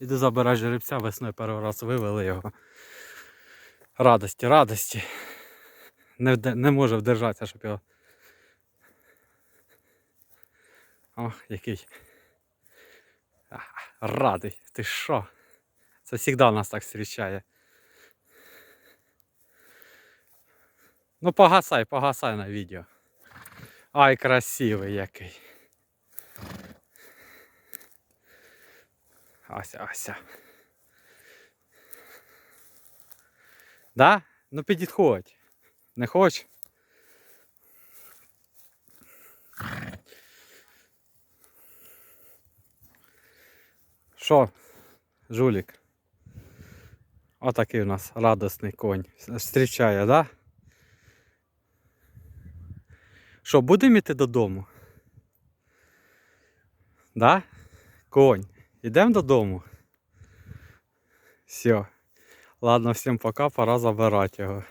Іду забирати жеребця, весною перший раз вивели його. Радості, радості. Не, не може вдержатися, щоб його. О, який. Радий. Ти що? Це завжди нас так зустрічає. Ну погасай, погасай на відео. Ай, красивий який. Ася, Ася. Да? Ну підходь. Не хоч? Що, жулік? Отакий у нас радісний конь. Зустрічає, да? Що, будемо йти додому? Да? Конь. Ідемо додому. Все. Ладно, всім пока, пора забирати його.